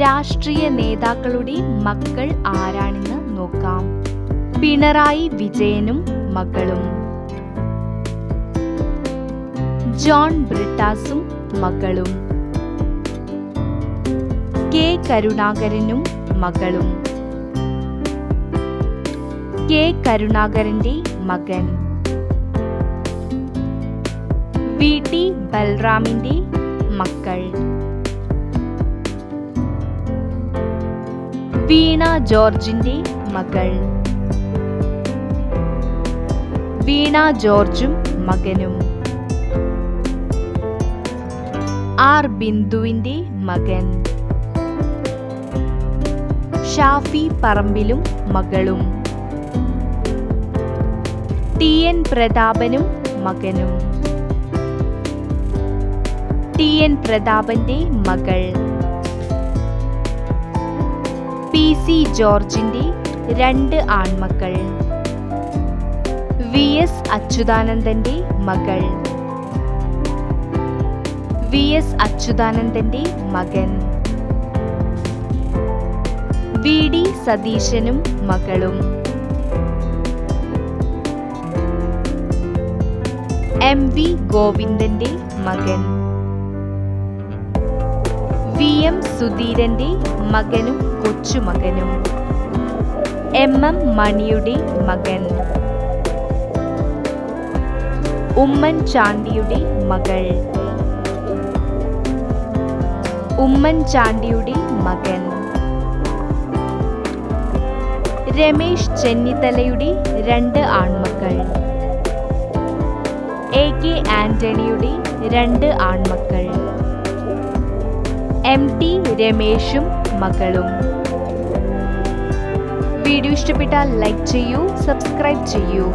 രാഷ്ട്രീയ നേതാക്കളുടെ മക്കൾ ആരാണെന്ന് നോക്കാം. പിണറായി വിജയനും മകളും. ജോൺ ബ്രിട്ടാസും മകളും. കെ കരുണാകരനും മകളും. കെ കരുണാകരന്റെ മകൻ. വി ടി ബൽറാമിന്റെ മക്കൾ. വീണ ജോർജിന്റെ മകൾ. വീണ ജോർജും മകനും. ആർ ബിന്ദുവിന്റെ മകൻ. ഷാഫി പറമ്പിലും മകളും. ടി എൻ പ്രതാപനും മകനും. ടി എൻ പ്രതാപന്റെ മകൾ. പി സി ജോർജിന്റെ രണ്ട് ആൺമക്കൾ. വി എസ് അച്യുതാനന്ദന്റെ മകൾ. വി എസ് അച്യുതാനന്ദന്റെ മകൻ. വി ഡി സതീശനും മകളും. എം വി ഗോവിന്ദന്റെ മകൻ. എം സുധീരന്റെ മകനും കൊച്ചുമകനും. എം എം മണിയുടെ മകൻ. ഉമ്മൻ ചാണ്ടിയുടെ മകൾ. ഉമ്മൻ ചാണ്ടിയുടെ മകൻ. രമേശ് ചെന്നിത്തലയുടെ രണ്ട് ആൺമക്കൾ. എ കെ ആന്റണിയുടെ രണ്ട് ആൺമക്കൾ. എം ടി രമേഷും മകളും. വീഡിയോ ഇഷ്ടപ്പെട്ടാൽ ലൈക്ക് ചെയ്യൂ സബ്സ്ക്രൈബ് ചെയ്യൂ.